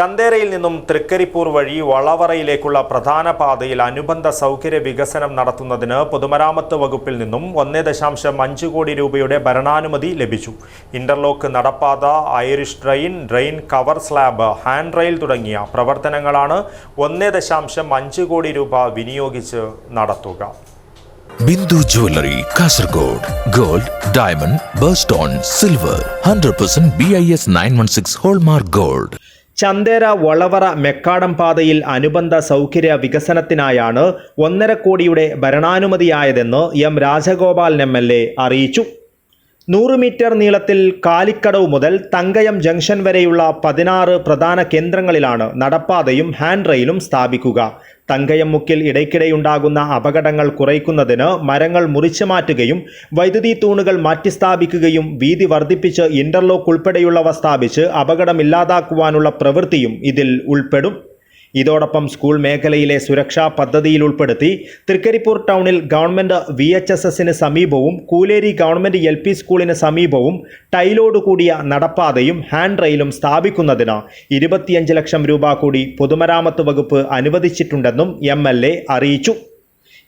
ചന്തേരയിൽ നിന്നും തൃക്കരിപ്പൂർ വഴി വളവറയിലേക്കുള്ള പ്രധാന പാതയിൽ അനുബന്ധ സൗകര്യ വികസനം നടത്തുന്നതിന് പൊതുമരാമത്ത് വകുപ്പിൽ നിന്നും ഒന്നേ ദശാംശം അഞ്ച് കോടി രൂപയുടെ ഭരണാനുമതി ലഭിച്ചു. ഇന്റർലോക്ക് നടപ്പാത Irish drain drain cover slab handrail തുടങ്ങിയ പ്രവർത്തനങ്ങളാണ് ഒന്നേ ദശാംശം അഞ്ച് കോടി രൂപ വിനിയോഗിച്ച് നടത്തുക. Bindu jewellery Kasaragod gold diamond birthstone silver hundred percent B I S nine one six hallmark gold. Chanthera വളവറ macadam പാതയിൽ അനുബന്ധ സൗകര്യ വികസനത്തിനായാണ് ഒന്നര കോടിയുടെ ഭരണാനുമതിയായതെന്ന് എം രാജഗോപാലൻ എം അറിയിച്ചു. നൂറ് മീറ്റർ നീളത്തിൽ കാലിക്കടവ് മുതൽ തങ്കയം ജംഗ്ഷൻ വരെയുള്ള പതിനാറ് പ്രധാന കേന്ദ്രങ്ങളിലാണ് നടപ്പാതയും ഹാൻഡ് റെയിലും സ്ഥാപിക്കുക. തങ്കയം മുക്കിൽ ഇടയ്ക്കിടെയുണ്ടാകുന്ന അപകടങ്ങൾ കുറയ്ക്കുന്നതിന് മരങ്ങൾ മുറിച്ചു മാറ്റുകയും വൈദ്യുതി തൂണുകൾ മാറ്റിസ്ഥാപിക്കുകയും വീതി വർദ്ധിപ്പിച്ച് ഇന്റർലോക്ക് ഉൾപ്പെടെയുള്ളവ സ്ഥാപിച്ച് അപകടമില്ലാതാക്കുവാനുള്ള പ്രവൃത്തിയും ഇതിൽ ഉൾപ്പെടും. ഇതോടൊപ്പം സ്കൂൾ മേഖലയിലെ സുരക്ഷാ പദ്ധതിയിൽ ഉൾപ്പെടുത്തി തൃക്കരിപ്പൂർ ടൗണിൽ ഗവൺമെന്റ് വി എച്ച് എസ് എസിന് സമീപവും കൂലേരി ഗവൺമെന്റ് എൽ പി സ്കൂളിന് സമീപവും ടൈലോട് കൂടിയ നടപ്പാതയും ഹാൻഡ് റെയിലും സ്ഥാപിക്കുന്നതിന് ഇരുപത്തിയഞ്ച് ലക്ഷം രൂപ കൂടി പൊതുമരാമത്ത് വകുപ്പ് അനുവദിച്ചിട്ടുണ്ടെന്നും എ അറിയിച്ചു.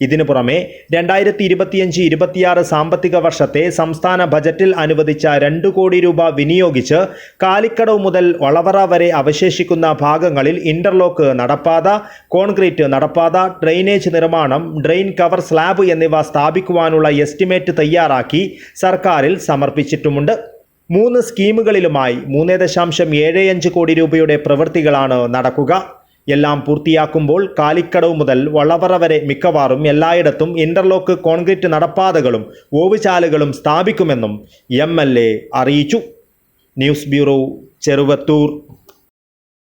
ഇതിനു പുറമെ രണ്ടായിരത്തി ഇരുപത്തിയഞ്ച് ഇരുപത്തിയാറ് സാമ്പത്തിക വർഷത്തെ സംസ്ഥാന ബജറ്റിൽ അനുവദിച്ച രണ്ട് കോടി രൂപ വിനിയോഗിച്ച് കാലിക്കടവ് മുതൽ വളവറ വരെ അവശേഷിക്കുന്ന ഭാഗങ്ങളിൽ ഇന്റർലോക്ക് നടപ്പാത കോൺക്രീറ്റ് നടപ്പാത ഡ്രെയിനേജ് നിർമ്മാണം ഡ്രെയിൻ കവർ സ്ലാബ് എന്നിവ സ്ഥാപിക്കുവാനുള്ള എസ്റ്റിമേറ്റ് തയ്യാറാക്കി സർക്കാരിൽ സമർപ്പിച്ചിട്ടുമുണ്ട്. മൂന്ന് സ്കീമുകളിലുമായി മൂന്ന് ദശാംശം ഏഴ് അഞ്ച് കോടി രൂപയുടെ പ്രവൃത്തികളാണ് നടക്കുക. എല്ലാം പൂർത്തിയാക്കുമ്പോൾ കാലിക്കടവ് മുതൽ വളവറ വരെ മിക്കവാറും എല്ലായിടത്തും ഇന്റർലോക്ക് കോൺക്രീറ്റ് നടപ്പാതകളും ഓവുചാലുകളും സ്ഥാപിക്കുമെന്നും എം അറിയിച്ചു. News bureau Cheruvathur.